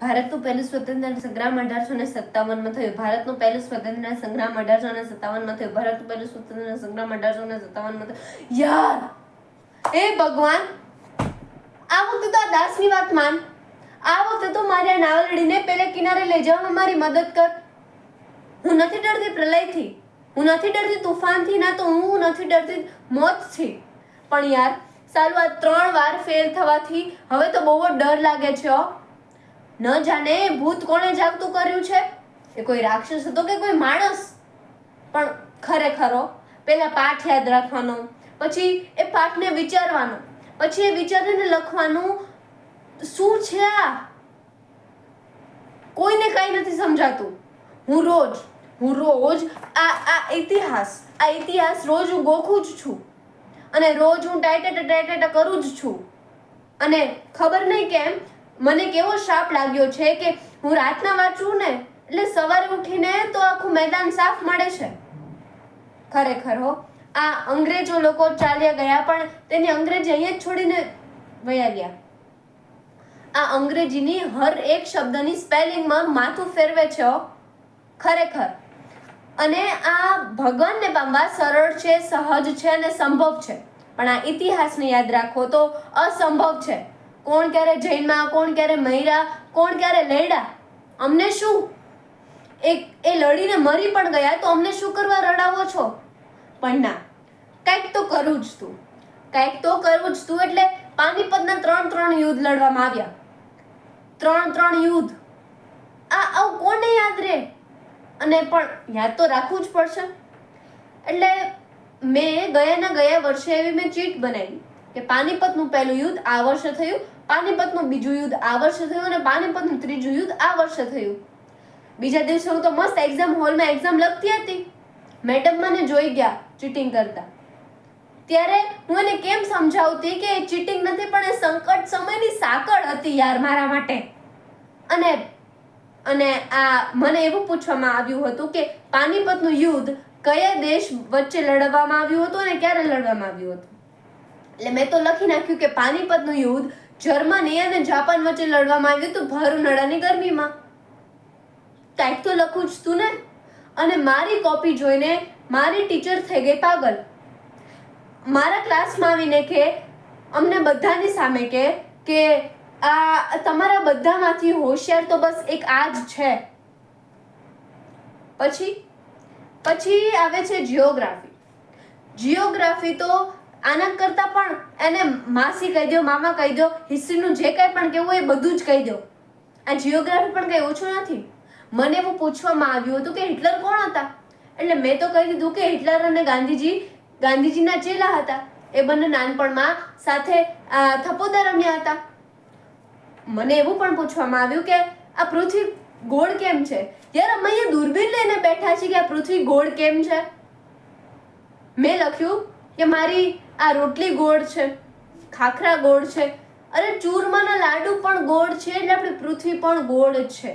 ભારતનું પહેલું સ્વતંત્ર સંગ્રામ અઢારસો ને સત્તાવનમાં થયું. ભારતનું પહેલું સ્વતંત્ર સંગ્રામ અઢારસો ને સત્તાવનમાં થયું. ભારતનું પહેલું સ્વતંત્ર સંગ્રામ અઢારસો ને સત્તાવનમાં થયું. યાર! એ ભગવાન! આ વખતે તો આ દાસની વાત માન. આ વખતે તો મારી આ નાવલડીને પેલે કિનારે લઈ જવામાં મારી મદદ કર. હું નથી ડરતી પ્રલયથી. હું નથી ડરતી તુફાનથી, ના તો હું નથી ડરતી મોતથી. પણ યાર સાલું આ ત્રણ વાર ફેલ થવાથી હવે તો બહુ જ ડર લાગે છે ન જાણે ભૂત કોણે જાગતું કર્યું છે? એ કોઈ રાક્ષસ હતો કે કોઈ માણસ? પણ ખરેખરો પહેલાં પાઠ યાદ રાખવાનો. પછી એ પાઠને વિચારવાનો. પછી એ વિચારીને લખવાનું, શું છે આ? કોઈને કાંઈ નથી સમજાતું. હું રોજ હું રોજ આ આ ઇતિહાસ આ ઇતિહાસ રોજ હું ગોખું જ છું. અને રોજ હું ટાઈટેટ ટાઈટેટ કરું જ છું. અને ખબર નહીં કેમ મને કેવો શાપ લાગ્યો છે કે હું રાતના વાંચું ને, એટલે સવારે ઉઠીને તો આખું મેદાન સાફ મળે છે. ખરેખર હો, આ અંગ્રેજો લોકો ચાલ્યા ગયા પણ તેને અંગ્રેજી અહીંયા જ છોડીને વયા ગયા. આ અંગ્રેજીની હર એક શબ્દની સ્પેલિંગમાં માથું ફેરવે છે હો. ખરેખર. અને આ ભગવાનને પામવા સરળ છે, સહજ છે અને સંભવ છે. પણ આ ઇતિહાસને યાદ રાખો તો અસંભવ છે. કોણ ક્યારે જૈનમાં, કોણ ક્યારે મૈરા કોણ ક્યારે લડ્યા અમને શું? એક એ લડીને મરી પણ ગયા તો અમને શું કરવા રડાવો છો? પણ ના, કંઈક તો કરવું જ તું. કંઈક તો કરવું જ તું એટલે પાનીપતના ત્રણ ત્રણ યુદ્ધ લડવામાં આવ્યા. ત્રણ ત્રણ યુદ્ધ. આ, આવું કોને યાદ રહે અને પણ યાદ તો રાખવું જ પડશે. એટલે મેં ગયાના ગયા વર્ષે એવી મેં ચીટ બનાવી. કે પાનીપતનું પહેલું યુદ્ધ આ વર્ષે થયું, પાનીપતનું બીજું યુદ્ધ આ વર્ષે થયું અને પાનીપતનું ત્રીજું યુદ્ધ આ વર્ષે થયું. બીજા દિવસે હું તો મસ્ત એક્ઝામ હોલમાં એક્ઝામ લખતી હતી. મેડમ મને જોઈ ગયા ચીટિંગ કરતા. ત્યારે હું એને કેમ સમજાવતી કે એ ચીટિંગ નથી, પણ એ સંકટ સમયની સાંકળ હતી યાર મારા માટે. અને અને આ મને એવું પૂછવામાં આવ્યું હતું કે પાનીપતનું યુદ્ધ કયા દેશ વચ્ચે લડવામાં આવ્યું હતું અને ક્યારે લડવામાં આવ્યું હતું? એટલે મેં તો લખી નાખ્યું કે પાનીપતનું યુદ્ધ જર્મની અને જાપાન વચ્ચે લડવામાં આવ્યું હતું ભારું ઉનાળાની ગરમીમાં. કાંઈક તો લખું જ તું ને. અને મારી કોપી જોઈને મારી ટીચર થઈ ગઈ પાગલ. મારા ક્લાસમાં આવીને કે અમને બધાની સામે કે કે આ તમારા બધામાંથી હોશિયાર તો બસ એક આ જ છે. પછી પછી આવે છે જિયોગ્રાફી જિયોગ્રાફી તો આના કરતાં પણ એને માસી કહી દો મામા કહી દો હિસ્ટ્રીનું જે કંઈ પણ કહેવું એ બધું જ કહી દો. આ જિયોગ્રાફી પણ કંઈ ઓછું નથી. મને એવું પૂછવામાં આવ્યું હતું કે હિટલર કોણ હતા? એટલે મેં તો કહી દીધું કે હિટલર અને ગાંધીજી ગાંધીજીના ચેલા હતા. એ બંને નાનપણમાં સાથે આ, થપ્પોદા રમ્યા હતા. મને એવું પણ પૂછવામાં આવ્યું કે આ પૃથ્વી ગોળ કેમ છે? યાર અમે અહીંયા દૂરબીન લઈને બેઠા છીએ કે આ પૃથ્વી ગોળ કેમ છે? મેં લખ્યું કે મારી આ રોટલી ગોળ છે, ખાખરા ગોળ છે. અરે ચૂરમાના લાડુ પણ ગોળ છે, એટલે આપણી પૃથ્વી પણ ગોળ છે.